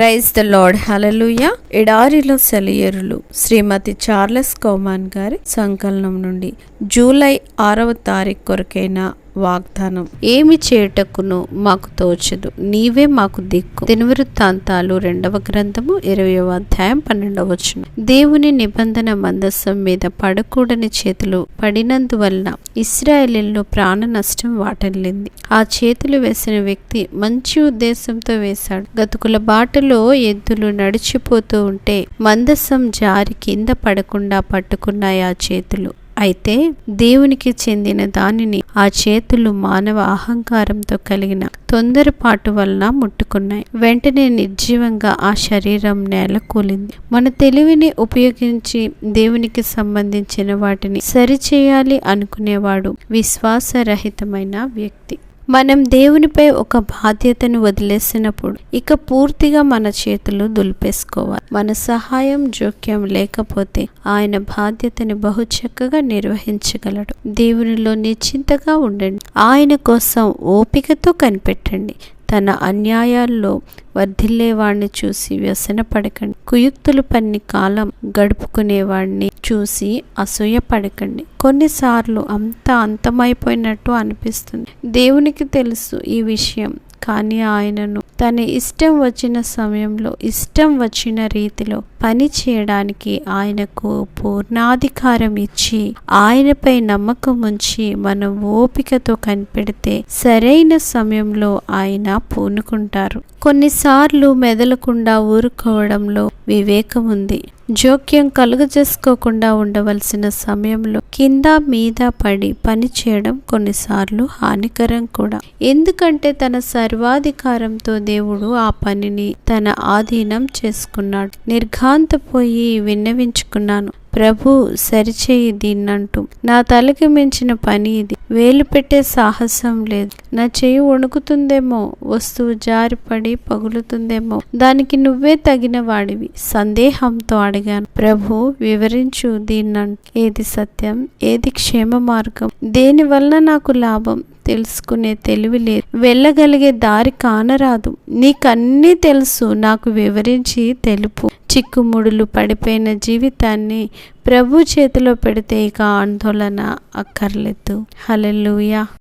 Praise the lord హలలుయ ఎడారిలో సెలయేరులు శ్రీమతి Charles కౌమాన్ గారి సంకలనం నుండి జూలై ఆరవ తారీఖు కొరకైన వాగ్దానం. ఏమి చేయుటకును మాకు తోచదు. నీవే మాకు దిక్కు. దినవృత్తాంతాలు రెండవ గ్రంథము ఇరవయవ అధ్యాయం పన్నెండవ వచనం. దేవుని నిబంధన మందస్సం మీద పడకూడని చేతులు పడినందువలన ఇస్రాయేలీల్లో ప్రాణ నష్టం వాటిల్లింది. ఆ చేతులు వేసిన వ్యక్తి మంచి ఉద్దేశంతో వేశాడు. గతుకుల బాటలో ఎద్దులు నడిచిపోతూ ఉంటే మందస్సం జారి కింద పడకుండా పట్టుకున్నాయి ఆ చేతులు. అయితే దేవునికి చెందిన దానిని ఆ చేతులు మానవ అహంకారంతో కలిగిన తొందరపాటు వలన ముట్టుకున్నాయి. వెంటనే నిర్జీవంగా ఆ శరీరం నేల కూలింది మన తెలివిని ఉపయోగించి దేవునికి సంబంధించిన వాటిని సరిచేయాలి అనుకునేవాడు విశ్వాసరహితమైన వ్యక్తి. మనం దేవునిపై ఒక బాధ్యతను వదిలేసినప్పుడు ఇక పూర్తిగా మన చేతులు దులిపేసుకోవాలి. మన సహాయం జోక్యం లేకపోతే ఆయన బాధ్యతని బహు చక్కగా నిర్వహించగలడు. దేవునిలో నిశ్చింతగా ఉండండి. ఆయన కోసం ఓపికతో కనిపెట్టండి. తన అన్యాయాల్లో వర్ధిల్లేవాడిని చూసి వ్యసనపడకండి. కుయుక్తులు పన్ని కాలం గడుపుకునేవాడిని చూసి అసూయ పడకండి కొన్నిసార్లు అంతా అంతమైపోయినట్టు అనిపిస్తుంది. దేవునికి తెలుసు ఈ విషయం కానీ ఆయనను తన ఇష్టం వచ్చిన సమయంలో ఇష్టం వచ్చిన రీతిలో పని చేయడానికి ఆయనకు పూర్ణాధికారం ఇచ్చి ఆయనపై నమ్మకం ఉంచి మనం ఓపికతో కనిపెడితే సరైన సమయంలో ఆయన పూనుకుంటారు. కొన్నిసార్లు మెదలకుండా ఊరుకోవడంలో వివేకం ఉంది. జోక్యం కలుగజేసుకోకుండా ఉండవలసిన సమయంలో కింద మీద పడి పని చేయడం కొన్నిసార్లు హానికరం కూడా. ఎందుకంటే తన సర్వాధికారంతో దేవుడు ఆ పనిని తన ఆధీనం చేసుకున్నాడు. నిర్ఘాంతపోయి విన్నవించుకున్నాను. ప్రభు సరిచేయి దీన్నంటూ. నా తలకి మించిన పని ఇది. వేలు పెట్టే సాహసం లేదు. నా చేయి వణుకుతుందేమో వస్తువు జారిపడి పగులుతుందేమో. దానికి నువ్వే తగిన వాడివి. సందేహంతో అడిగాను. ప్రభు వివరించు దీన్నంటూ. ఏది సత్యం? ఏది క్షేమ మార్గం? దేని వలన నాకు లాభం? తెలుసుకునే తెలివి లేదు. వెళ్ళగలిగే దారి కానరాదు. నీకన్నీ తెలుసు. నాకు వివరించి తెలుపు. చిక్కుముడులు పడిపోయిన జీవితాన్ని ప్రభు చేతిలో పెడితే ఇక ఆందోళన అక్కర్లేదు. హలెలుయా